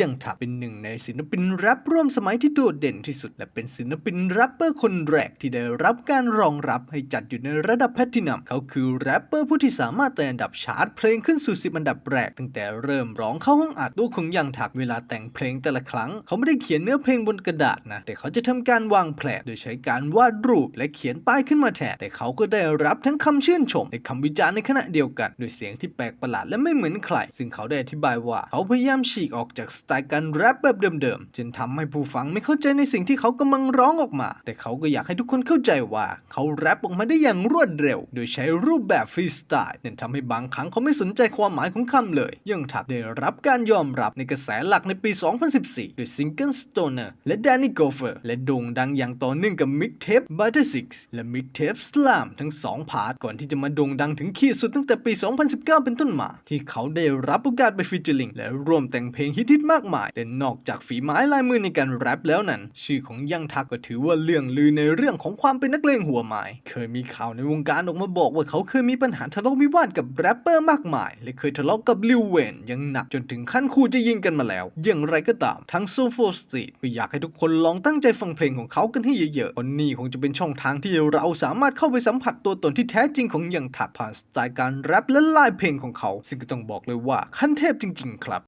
ยังถักเป็นหนึ่งในศิลปินแรปร่วมสมัยที่โดดเด่นที่สุด และเป็นศิลปินแรปเปอร์คนแรกที่ได้รับการรองรับให้จัดอยู่ในระดับแพลตตินัมเขาคือแรปเปอร์ผู้ที่สามารถแต่อันดับชาร์ตเพลงขึ้นสู่สิบอันดับแรก ตั้งแต่เริ่มร้องเข้าห้องอัดตัวของยังถักเวลาแต่งเพลงแต่ละครั้ง เขาไม่ได้เขียนเนื้อเพลงบนกระดาษนะ แต่เขาจะทำการวางแผนโดยใช้การวาดรูปและเขียนป้ายขึ้นมาแทนแต่เขาก็ได้รับทั้งคำชื่นชมและคำวิจารณ์ในขณะเดียวกันด้วยเสียงที่แปลกประหลาดและไม่เหมือนใคร ซึ่งเขาได้อธิบายว่าเขาพยายามฉีกออกจากสไตล์การแรปแบบเดิมๆจนทำให้ผู้ฟังไม่เข้าใจในสิ่งที่เขากำลังร้องออกมา แต่เขาก็อยากให้ทุกคนเข้าใจว่า เขาแรปออกมาได้อย่างรวดเร็ว โดยใช้รูปแบบฟรีสไตล์นั่นทำให้บางครั้งเขาไม่สนใจความหมายของคำเลยยังถักได้รับการยอมรับในกระแสหลักในปี 2014 โดยซิงเกิล Stoner และ Danny Gopher และโด่งดังอย่างต่อเนื่องกับ Mixtape Butter Six และ Mixtape Slam ทั้งสองพาร์ทก่อนที่จะมาโด่งดังถึงขีดสุดตั้งแต่ปี 2019 เป็นต้นมา ที่เขาได้รับโอกาสไปฟีเจอริงและร่วมแต่งเพลงฮิตๆมากมาย แต่นอกจากฝีไม้ลายมือในการแรปแล้วนั้น ชื่อของยังทักก็ถือว่าเรื่องลือในเรื่องของความเป็นนักเลงหัวไม้เคยมีข่าวในวงการออกมาบอกว่าเขาเคยมีปัญหาทะเลาะวิวาทกับแรปเปอร์มากมาย และเคยทะเลาะกับลิวเวนยังหนักจนถึงขั้นคู่จะยิงกันมาแล้ว อย่างไรก็ตามทั้งโซโฟสตีก็อยากให้ทุกคนลองตั้งใจฟังเพลงของเขากันให้เยอะๆเพราะนี่คงจะเป็นช่องทางที่เราสามารถเข้าไปสัมผัสตัวตนที่แท้จริงของยังถักผ่านสไตล์การแรปและลายเพลงของเขา ซึ่งก็ต้องบอกเลยว่าขั้นเทพจริง ๆ ครับ